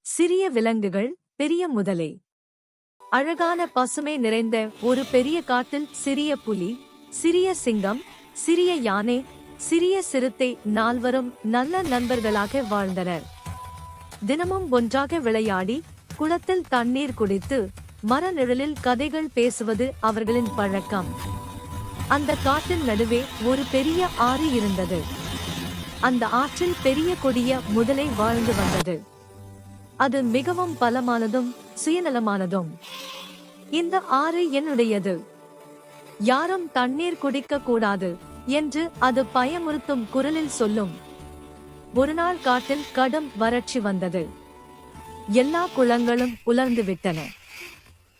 சிறிய விலங்குகள் பெரிய முதலை. அழகான பசுமை நிறைந்த ஒரு பெரிய காட்டில் சிறிய புலி சிறிய சிங்கம் சிறிய யானை சிறிய சிறுத்தை நால்வரும் நல்ல நண்பர்களாக வாழ்ந்தனர். தினமும் ஒன்றாக விளையாடி குளத்தில் தண்ணீர் குடித்து மர நிழலில் கதைகள் பேசுவது அவர்களின் பழக்கம். அந்த காட்டின் நடுவே ஒரு பெரிய ஆறு இருந்தது. அந்த ஆற்றில் பெரிய கொடிய முதலை வாழ்ந்து வந்தது. அது மிகவும் பலமானதும் சுயநலமானதும். இந்த ஆறு என்னுடையது. யாரும் தண்ணீர் குடிக்க கூடாது என்று அது பயமுறுத்தும் குரலில் சொல்லும். ஒரு நாள் காட்டில் கடும் வறட்சி வந்தது. எல்லா குளங்களும் உலர்ந்து விட்டன.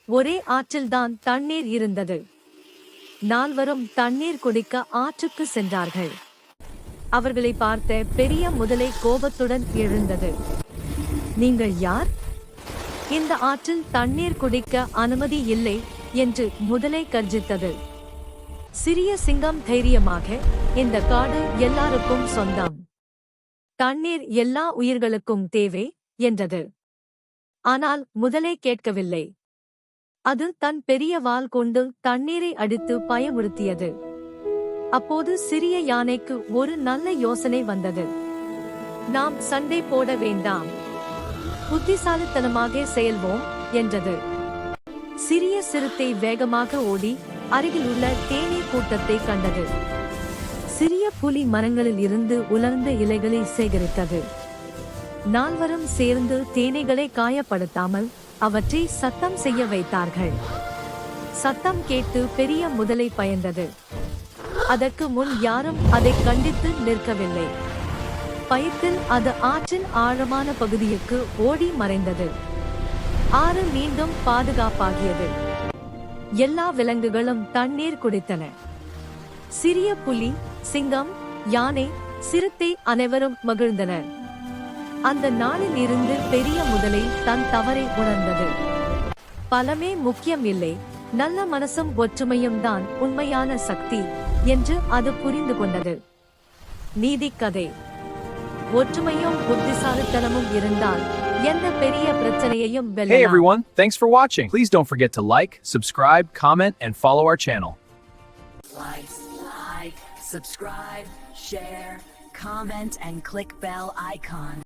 ஒரே ஆற்றில்தான் தண்ணீர் இருந்தது. நால்வரும் தண்ணீர் குடிக்க ஆற்றுக்கு சென்றார்கள். அவர்களை பார்த்த பெரிய முதலை கோபத்துடன் எழுந்தது. நீங்கள் யார்? இந்த ஆற்றில் தண்ணீர் குடிக்க அனுமதி இல்லை என்று முதலை கர்ஜித்தது. சிறிய சிங்கம் தைரியமாக இந்த காடு எல்லாருக்கும் சொந்தம். தண்ணீர் எல்லா உயிர்களுக்கும் தேவை என்றது. ஆனால் முதலை கேட்கவில்லை. அது தன் பெரிய வால் கொண்டு தண்ணீரை அடித்து பயமுறுத்தியது. அப்போது சிறிய யானைக்கு ஒரு நல்ல யோசனை வந்தது. நாம் சண்டை போட வேண்டாம். புத்திசாலித்தனமாக செயல்வோம் என்றது. சிறிய சிறுத்தை வேகமாக ஓடி அருகிலுள்ள தேநீர் கூட்டத்தை கண்டது. சிறிய புலி மரங்களில் இருந்து உலர்ந்த இலைகளை சேகரித்தது. நால்வரும் சேர்ந்து தேனீகளை காயப்படுத்தாமல் அவற்றை சத்தம் செய்ய வைத்தார்கள். சத்தம் கேட்டு பெரிய முதலை பயந்தது. அதற்கு முன் யாரும் அதை கண்டித்து நிற்கவில்லை. பயத்தில் அது ஆற்றின் ஆழமான பகுதிக்கு ஓடி மறைந்தது. ஆறு மீண்டும் பாதுகாப்பாகியது. எல்லா விலங்குகளும் தண்ணீர் குடித்தன. சிறிய புலி சிங்கம் யானை சிறுத்தை அனைவரும் மகிழ்ந்தனர் அந்த நாளில் இருந்து பெரிய முதலை தன் தவறை உணர்ந்தது. பலமே முக்கியம் இல்லை நல்ல மனசும் ஒற்றுமையும் தான் உண்மையான சக்தி என்று அது புரிந்து கொண்டது நீதி கதை ஒற்றுமையும் புத்திசாலித்தனமும் இருந்தால் எந்த பெரிய பிரச்சனையையும் Hey everyone, thanks for watching. Please don't forget to like, subscribe, comment, and follow our channel. Like, like, subscribe, share, comment, and click bell icon.